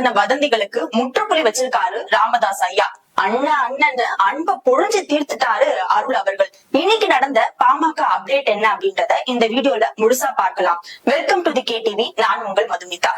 பரத்தின வதந்திகளுக்கு முற்றுப்புள்ளி வச்சிருக்காரு ராமதாஸ் ஐயா. அண்ணன் அண்ணன் அன்ப பொழிஞ்சு தீர்த்துட்டாரு அருள் அவர்கள். இன்னைக்கு நடந்த பாமக அப்டேட் என்ன அப்படின்றத இந்த வீடியோல முழுசா பார்க்கலாம். Welcome to the K TV நான் உங்கள் மதுமிதா.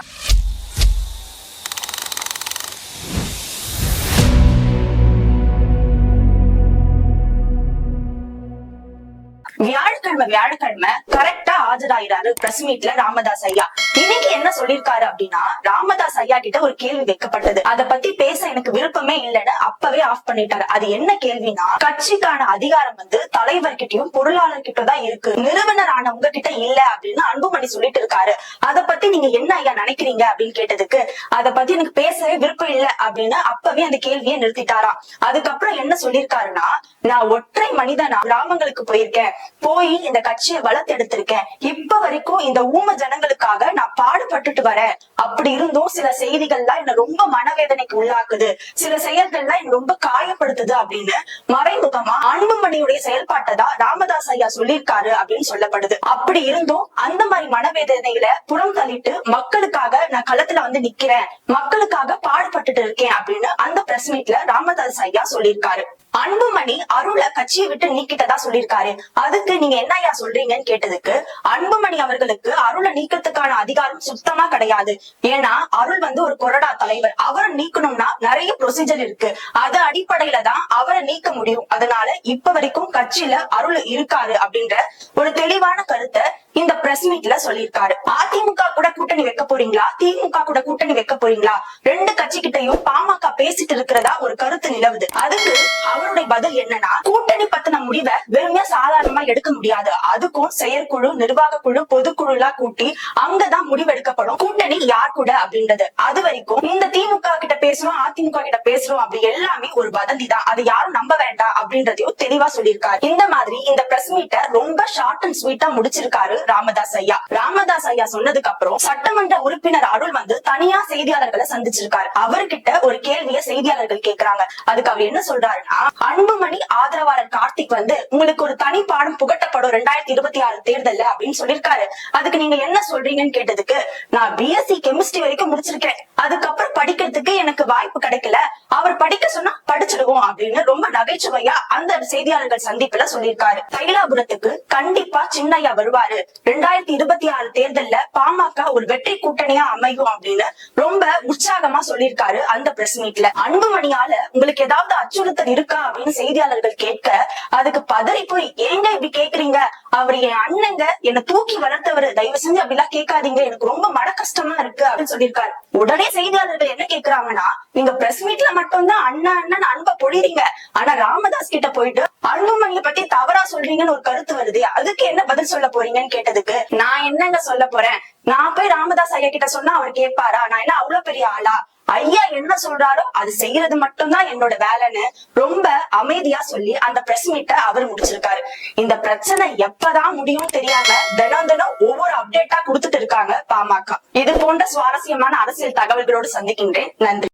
வியாழக்கிழமை வியாழக்கிழமை கரெக்டா ஆஜராயிராரு பிரஸ் மீட்ல ராமதாஸ் ஐயா. இன்னைக்கு என்ன சொல்லிருக்காரு அப்படின்னா ராமதாஸ் ஐயா கிட்ட ஒரு கேள்வி வைக்கப்பட்டது. அத பத்தி பேச எனக்கு விருப்பமே இல்லைன்னு அப்பவே ஆஃப் பண்ணிட்டாரு. அது என்ன கேள்வினா கட்சிக்கான அதிகாரம் வந்து தலைவர்கிட்டயும் பொருளாளர்கிட்ட தான் இருக்கு. நிறுவனர் ஆன உங்ககிட்ட இல்ல அப்படின்னு அன்புமணி சொல்லிட்டு இருக்காரு. அத பத்தி நீங்க என்ன ஐயா நினைக்கிறீங்க அப்படின்னு கேட்டதுக்கு அத பத்தி எனக்கு பேசவே விருப்பம் இல்ல அப்படின்னு அப்பவே அந்த கேள்வியை நிறுத்திட்டாராம். அதுக்கப்புறம் என்ன சொல்லிருக்காருன்னா நான் ஒற்றை மனிதனா கிராமங்களுக்கு போயிருக்கேன். போய் இந்த கட்சியை வளர்த்தெடுத்திருக்கேன். இப்ப வரைக்கும் இந்த ஊம ஜனங்களுக்காக நான் பாடுபட்டுட்டு வரேன். அப்படி இருந்தும் சில செய்திகள்லாம் என்ன ரொம்ப மனவேதனைக்கு உள்ளாக்குது. சில செயல்கள்லாம் என்ன ரொம்ப காயப்படுத்துது அப்படின்னு மறைமுகமா அன்புமணியுடைய செயல்பாட்டை தான் ராமதாஸ் ஐயா சொல்லியிருக்காரு அப்படின்னு சொல்லப்படுது. அப்படி இருந்தும் அந்த மாதிரி மனவேதனையில புறம் தள்ளிட்டு மக்களுக்காக நான் களத்துல வந்து நிக்கிறேன். மக்களுக்காக பாடுபட்டுட்டு இருக்கேன் அப்படின்னு அந்த பிரஸ் மீட்ல ராமதாஸ் ஐயா சொல்லியிருக்காரு. அன்புமணி அருளை கட்சியை விட்டு நீக்கிட்டதா சொல்லியிருக்காரு. அதுக்கு நீங்க என்ன ஐயா சொல்றீங்கன்னு கேட்டதுக்கு அன்புமணி அவர்களுக்கு அருளை நீக்கிறதுக்கான அதிகாரம் சுத்தமா கிடையாது. ஏன்னா அருள் வந்து ஒரு கொறடா தலைவர். அவரை நீக்கணும்னா நிறைய ப்ரொசீஜர் இருக்கு. அது அடிப்படையில தான் அவரை நீக்க முடியும். அதனால இப்ப வரைக்கும் கட்சியில அருள் இருக்காரு அப்படின்ற ஒரு தெளிவான கருத்தை இந்த பிரஸ் மீட்ல சொல்லியிருக்காரு. அதிமுக கூட கூட்டணி வைக்க போறீங்களா? திமுக கூட கூட்டணி வைக்க போறீங்களா? ரெண்டு கட்சி கிட்டையும் பாமக பேசிட்டு இருக்கிறதா ஒரு கருத்து நிலவுது. அதுக்கு அவருடைய பதில் என்னன்னா கூட்டணி பத்தின முடிவை வெறுமையா சாதாரணமா எடுக்க முடியாது. அதுக்கும் செயற்குழு நிர்வாக குழு பொதுக்குழு எல்லாம் கூட்டி அங்கதான் முடிவு எடுக்கப்படும் கூட்டணி யார் கூட அப்படின்றது. அது வரைக்கும் இந்த திமுக கிட்ட பேசுறோம் அதிமுக கிட்ட பேசுறோம் அப்படி எல்லாமே ஒரு வதந்தி தான். அதை யாரும் நம்ப வேண்டாம் அப்படின்றதையும் தெளிவா சொல்லியிருக்காரு. இந்த மாதிரி இந்த பிரஸ் மீட்டை ரொம்ப ஷார்ட் அண்ட் ஸ்வீட்டா முடிச்சிருக்காரு. ராமதாஸ் ஐயா. ராமதாஸ் ஐயா சொன்னதுக்கு அப்புறம் சட்டமன்ற உறுப்பினர் அருள் வந்து தனியா செய்தியாளர்களை சந்திச்சிருக்காரு. அவர்கிட்ட ஒரு கேள்விய செய்தியாளர்கள் கேக்குறாங்க. அதுக்கு அவர் என்ன சொல்றாருன்னா அன்புமணி ஆதரவாளர் கார்த்திக் வந்து உங்களுக்கு ஒரு தனி பாடம் புகட்டப்படும் ரெண்டாயிரத்தி இருபத்தி ஆறு தேர்தல்ல அப்படின்னு சொல்லியிருக்காரு. அதுக்கு நீங்க என்ன சொல்றீங்கன்னு கேட்டதுக்கு நான் பிஎஸ்சி கெமிஸ்ட்ரி வரைக்கும் முடிச்சிருக்கேன். அதுக்கப்புறம் படிக்கிறதுக்கு எனக்கு வாய்ப்பு கிடைக்கல. அவர் படிக்க சொன்னா படிச்சிடுவோம் அப்படின்னு ரொம்ப நகைச்சுவையா அந்த செய்தியாளர்கள் சந்திப்புல சொல்லியிருக்காரு. தைலாபுரத்துக்கு கண்டிப்பா சின்னையா வருவாரு. ரெண்டாயிரத்தி இருபத்தி ஆறு தேர்தல்ல பாமக ஒரு வெற்றி கூட்டணியா அமையும் அப்படின்னு ரொம்ப உற்சாகமா சொல்லியிருக்காரு அந்த பிரஸ் மீட்ல அன்புமணியால உங்களுக்கு ஏதாவது அச்சுறுத்தல் இருக்கா அப்படின்னு செய்தியாளர்கள் கேட்க அதுக்கு பதறி போய் ஏங்க இப்படி கேக்குறீங்க? அவர் என் அண்ணங்க என்னை தூக்கி வளர்த்தவர். தயவு செஞ்சு அப்படிலாம் கேட்காதீங்க. எனக்கு ரொம்ப மன கஷ்டமா இருக்கு அப்படின்னு சொல்லியிருக்காரு. உடனே செய்தியாளர்கள் என்ன கேக்குறாங்கன்னா நீங்க பிரஸ் மீட்ல மட்டும்தான் அண்ணா அண்ணன் அன்பை பொழிறீங்க. ஆனா ராமதாஸ் கிட்ட போயிட்டு அன்புமணியை பத்தி தவறா சொல்றீங்கன்னு ஒரு கருத்து வருது. அதுக்கு என்ன பதில் சொல்ல போறீங்கன்னு கேட்டதுக்கு நான் என்னங்க சொல்ல போறேன்? நான் போய் ராமதாஸ் ஐயா கிட்ட சொன்னா அவர் கேட்பாரா? நான் என்ன அவ்வளவு பெரிய ஆளா? ஐயா என்ன சொல்றாரோ அது செய்யறது மட்டும்தான் என்னோட வேலைன்னு ரொம்ப அமைதியா சொல்லி அந்த பிரஸ் மீட்டை அவர் முடிச்சிருக்காரு. இந்த பிரச்சனை எப்பதான் முடியும் தெரியாம தினம் தினம் ஒவ்வொரு அப்டேட்டா கொடுத்துட்டு இருக்காங்க பாமக. இது போன்ற சுவாரஸ்யமான அரசியல் தகவல்களோடு சந்திக்கின்றேன். நன்றி.